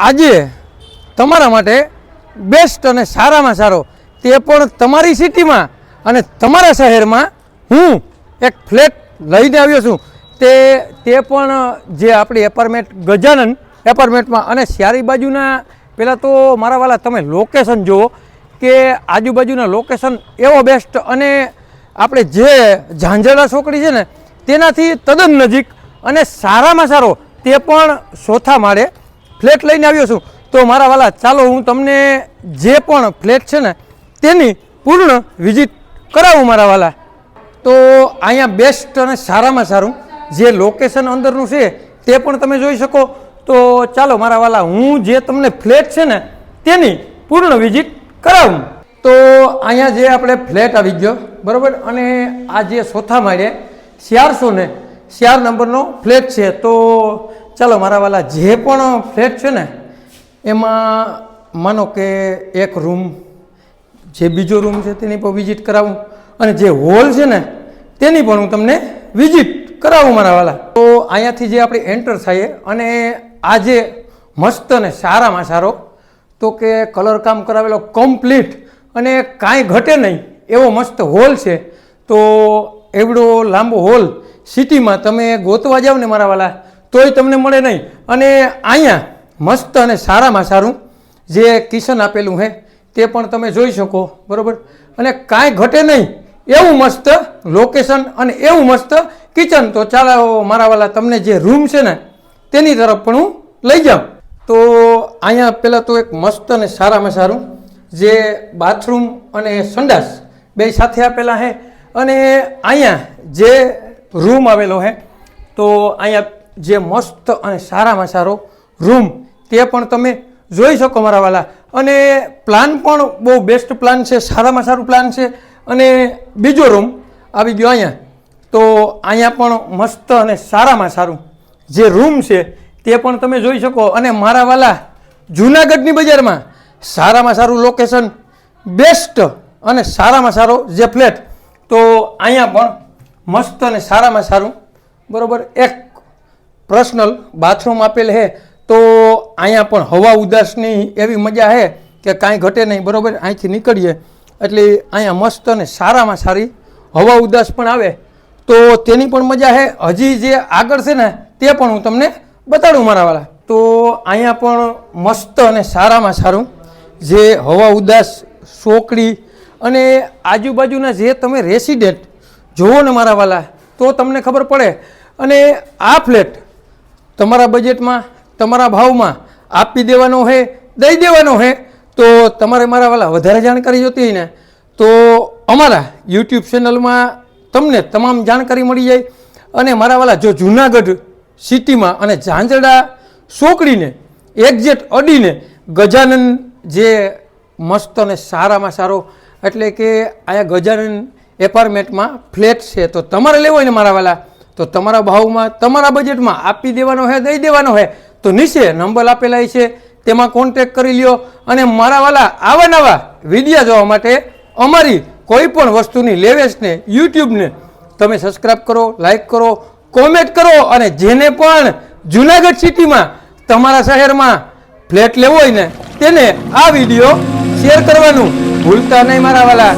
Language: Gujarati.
આજે તમારા માટે બેસ્ટ અને સારામાં સારો તે પણ તમારી સિટીમાં અને તમારા શહેરમાં હું એક ફ્લેટ લઈને આવ્યો છું. તે તે પણ જે આપણી એપાર્ટમેન્ટ ગજાનન એપાર્ટમેન્ટમાં અને સારી બાજુના પહેલાં તો મારા વાલા તમે લોકેશન જુઓ કે આજુબાજુના લોકેશન એવો બેસ્ટ અને આપણે જે ઝાંઝરડા છોકરી છે ને તેનાથી તદ્દન નજીક અને સારામાં સારો તે પણ ચોથા માળે ફ્લેટ લઈને આવ્યો છું. તો મારા વાલા, ચાલો હું તમને જે પણ ફ્લેટ છે ને, તેની પૂર્ણ વિઝિટ કરાવું મારા વાલા. તો અહીંયા બેસ્ટ અને સારામાં સારું જે લોકેશન અંદરનું છે, તે પણ તમે જોઈ શકો. તો ચાલો મારા વાલા, હું જે તમને ફ્લેટ છે ને, તેની પૂર્ણ વિઝિટ કરાવું. તો અહીંયા જે આપણે ફ્લેટ આવી ગયો, બરાબર? અને આ જે ચોથા માળે ચારસો ને ચાર નંબરનો ફ્લેટ છે. તો ચાલો, મારા વાલા, જે પણ ફ્લેટ છે ને, એમાં માનો કે એક રૂમ, જે બીજો રૂમ છે તેની પણ વિઝિટ કરાવું અને જે હોલ છે ને, તેની પણ હું તમને વિઝિટ કરાવું, મારા વાલા. તો અહીંયાથી જે આપણે એન્ટર થઈએ અને આ જે મસ્ત અને સારામાં સારો, તો કે કલર કામ કરાવેલો કમ્પ્લીટ અને કાંઈ ઘટે નહીં એવો મસ્ત હોલ છે, તો એવડો લાંબો હોલ સિટીમાં તમે ગોતવા જાઓ ને, મારા વાલા તોય તમને મળે નહીં. અને અહીંયા મસ્ત અને સારામાં સારું જે કિચન આપેલું છે તે પણ તમે જોઈ શકો, બરાબર? અને કાંઈ ઘટે નહીં. એવું મસ્ત લોકેશન અને એવું મસ્ત કિચન તો ચાલો મારા વાલા તમને જે રૂમ છે ને, તેની તરફ પણ હું લઈ જાઉં. તો અહીંયા પહેલાં તો એક મસ્ત અને સારામાં સારું જે બાથરૂમ અને સંડાસ બે સાથે આપેલા છે અને અહીંયા જે રૂમ આવેલો છે તો અહીંયા જે મસ્ત અને સારામાં સારો રૂમ, તે પણ તમે જોઈ શકો મારા વાલા. અને પ્લાન પણ બહુ બેસ્ટ પ્લાન છે, સારામાં સારું પ્લાન છે. અને બીજો રૂમ, આવી ગયો અહીંયા. તો અહીંયા પણ મસ્ત અને સારામાં સારું જે રૂમ છે, તે પણ તમે જોઈ શકો. અને મારા વાલા, જૂનાગઢની બજારમાં સારામાં સારું લોકેશન બેસ્ટ અને સારામાં સારો જે ફ્લેટ તો અહીંયા પણ મસ્ત અને સારામાં સારું, બરાબર? એક પર્સનલ બાથરૂમ આપેલ છે તો અહીંયા પણ હવા ઉદાસની એવી મજા છે કે કાંઈ ઘટે નહીં, બરાબર? અહીંથી નીકળીએ. એટલે અહીંયા મસ્ત અને સારામાં સારી હવા ઉદાસ પણ આવે. તો તેની પણ મજા છે હજી જે આગળ છે ને, તે પણ હું તમને બતાડું મારા વાળા. તો અહીંયા પણ મસ્ત અને સારામાં સારું. જે હવા ઉદાસ સોકડી અને આજુબાજુના જે તમે રેસિડેન્ટ જુઓ ને મારા તો તમને ખબર પડે. અને આ ફ્લેટ તમારા બજેટમાં તમારા ભાવમાં આપી દેવાનો છે દઈ દેવાનો છે તો તમારે મારા વાલા વધારે જાણકારી જોતી હોય ને, તો અમારા યુટ્યુબ ચેનલમાં તમને તમામ જાણકારી મળી જાય. અને મારા વાલા જો જુનાગઢ સિટીમાં અને ઝાંઝડા સોકડીને એક્ઝેટ અડીને ગજાનન જે મસ્ત અને સારામાં સારો, એટલે કે અહીંયા ગજાનન એપાર્ટમેન્ટમાં ફ્લેટ છે, તો તમારે લેવો હોય ને મારા વાલા? તો તમારા ભાવમાં, તમારા બજેટમાં આપી દેવાનો છે દઈ દેવાનો છે તો નીચે નંબર આપેલા છે. તેમાં કોન્ટેક કરી લ્યો અને મારા વાલા આવા નવા વિડીયા જોવા માટે અમારી કોઈ પણ વસ્તુની લેવેસને યુટ્યુબને તમે સબસ્ક્રાઈબ કરો લાઈક કરો કોમેન્ટ કરો અને જેને પણ જુનાગઢ સિટીમાં તમારા શહેરમાં ફ્લેટ લેવો હોય ને, તેને આ વીડિયો શેર કરવાનું ભૂલતા નહીં મારા વાલા.